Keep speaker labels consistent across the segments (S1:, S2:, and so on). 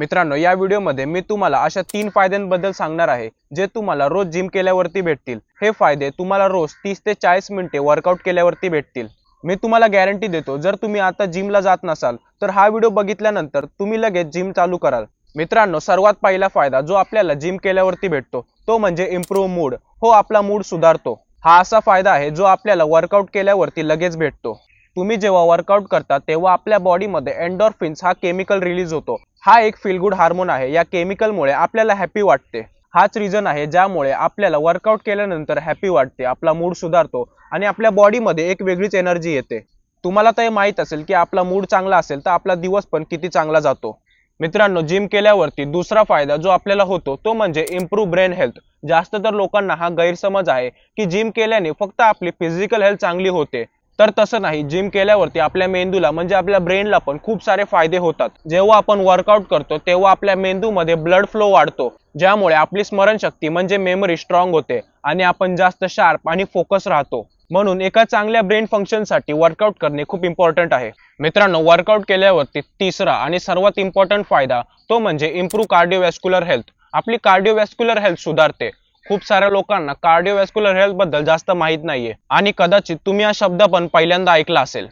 S1: मित्रांनो या व्हिडिओमध्ये मी तुम्हाला अशा तीन फायद्यांबद्दल सांगणार आहे जे तुम्हाला रोज जिम केल्यावरती भेटतील. हे फायदे तुम्हाला रोज तीस ते चाळीस मिनिटे वर्कआउट केल्यावरती भेटतील. मी तुम्हाला गॅरंटी देतो जर तुम्ही आता जिमला जात नसाल तर हा व्हिडिओ बघितल्यानंतर तुम्ही लगेच जिम चालू कराल. मित्रांनो सर्वात पहिला फायदा जो आपल्याला जिम केल्यावरती भेटतो तो म्हणजे इम्प्रूव्ह मूड हो आपला मूड सुधारतो. हा असा फायदा आहे जो आपल्याला वर्कआउट केल्यावरती लगेच भेटतो. तुम्ही जेव्हा वर्कआउट करता तेव्हा आपल्या बॉडीमध्ये एन्डॉर्फिन्स हा केमिकल रिलीज होतो. हा एक फील गुड हार्मोन आहे. या केमिकलमुळे आपल्याला हॅपी वाटते. हाच रिझन आहे ज्यामुळे आपल्याला वर्कआउट केल्यानंतर हॅपी वाटते. आपला मूड सुधारतो आणि आपल्या बॉडीमध्ये एक वेगळीच एनर्जी येते. तुम्हाला तर हे माहीत असेल की आपला मूड चांगला असेल तर आपला दिवस पण किती चांगला जातो. मित्रांनो जिम केल्यावरती दुसरा फायदा जो आपल्याला होतो तो म्हणजे इम्प्रूव्ह ब्रेन हेल्थ जास्त तर लोकांना हा गैरसमज आहे की जिम केल्याने फक्त आपली फिजिकल हेल्थ चांगली होते. तर तसं नाही. जिम केल्यावरती आपल्या मेंदूला म्हणजे आपल्या ब्रेनला पण खूप सारे फायदे होतात. जेव्हा आपण वर्कआउट करतो तेव्हा आपल्या मेंदूमध्ये ब्लड फ्लो वाढतो. ज्यामुळे आपली स्मरणशक्ती म्हणजे मेमरी स्ट्रॉंग होते आणि आपण जास्त शार्प आणि फोकस राहतो. म्हणून एका चांगल्या ब्रेन फंक्शनसाठी वर्कआउट करणे खूप इम्पॉर्टंट आहे. मित्रांनो वर्कआउट केल्यावरती तिसरा आणि सर्वात इम्पॉर्टंट फायदा तो म्हणजे इम्प्रूव्ह कार्डिओवॅस्क्युलर हेल्थ आपली कार्डिओवॅस्क्युलर हेल्थ सुधारते. खूप साऱ्या लोकांना कार्डिओवॅस्क्युलर हेल्थबद्दल जास्त माहीत नाहीये. आणि कदाचित तुम्ही हा शब्द पण पहिल्यांदा ऐकला असेल.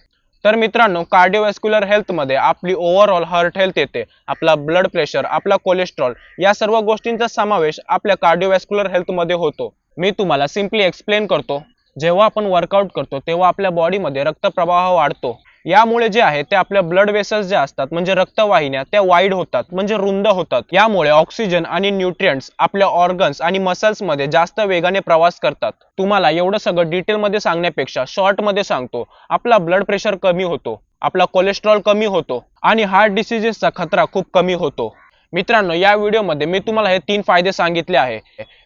S1: तर मित्रांनो कार्डिओवॅस्क्युलर हेल्थमध्ये आपली ओव्हरऑल हार्ट हेल्थ येते आपला ब्लड प्रेशर आपला कोलेस्ट्रॉल या सर्व गोष्टींचा समावेश आपल्या कार्डिओवॅस्क्युलर हेल्थमध्ये होतो. मी तुम्हाला सिम्पली एक्सप्लेन करतो. जेव्हा आपण वर्कआउट करतो तेव्हा आपल्या बॉडीमध्ये रक्तप्रवाह वाढतो. यामुळे जे आहे ते आपल्या ब्लड वेसल्स जे असतात म्हणजे रक्तवाहिन्या त्या वाईड होतात म्हणजे रुंद होतात. यामुळे ऑक्सिजन आणि न्यूट्रियंट्स आपल्या ऑर्गन्स आणि मसल्समध्ये जास्त वेगाने प्रवास करतात. तुम्हाला एवढं सगळं डिटेलमध्ये सांगण्यापेक्षा शॉर्टमध्ये सांगतो आपला ब्लड प्रेशर कमी होतो आपला कोलेस्ट्रॉल कमी होतो आणि हार्ट डिसिजेसचा खतरा खूप कमी होतो. मित्रांनो या व्हिडिओमध्ये मी तुम्हाला हे तीन फायदे सांगितले आहे.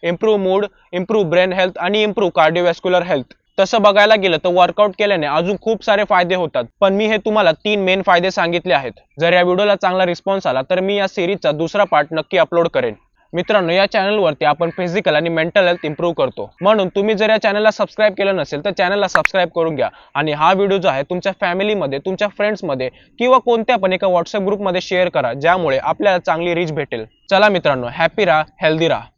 S1: Improve mood improve brain health आणि इम्प्रूव्ह कार्डिओवॅस्क्युलर हेल्थ तसं बघायला गेलं तर वर्कआउट केल्याने अजून खूप सारे फायदे होतात. पण मी हे तुम्हाला तीन मेन फायदे सांगितले आहेत. जर या व्हिडिओला चांगला रिस्पॉन्स आला तर मी या सिरीजचा दुसरा पार्ट नक्की अपलोड करेन. मित्रांनो या चॅनलवरती आपण फिजिकल आणि मेंटल हेल्थ इम्प्रूव्ह करतो. म्हणून तुम्ही जर या चॅनलला सबस्क्राईब केलं नसेल तर चॅनलला सबस्क्राईब करून घ्या. आणि हा व्हिडिओ जो आहे तुमच्या फॅमिलीमध्ये तुमच्या फ्रेंड्समध्ये किंवा कोणत्या पण एका व्हॉट्सअप ग्रुपमध्ये शेअर करा ज्यामुळे आपल्याला चांगली रीच भेटेल. चला मित्रांनो हॅपी राहा हेल्दी राहा.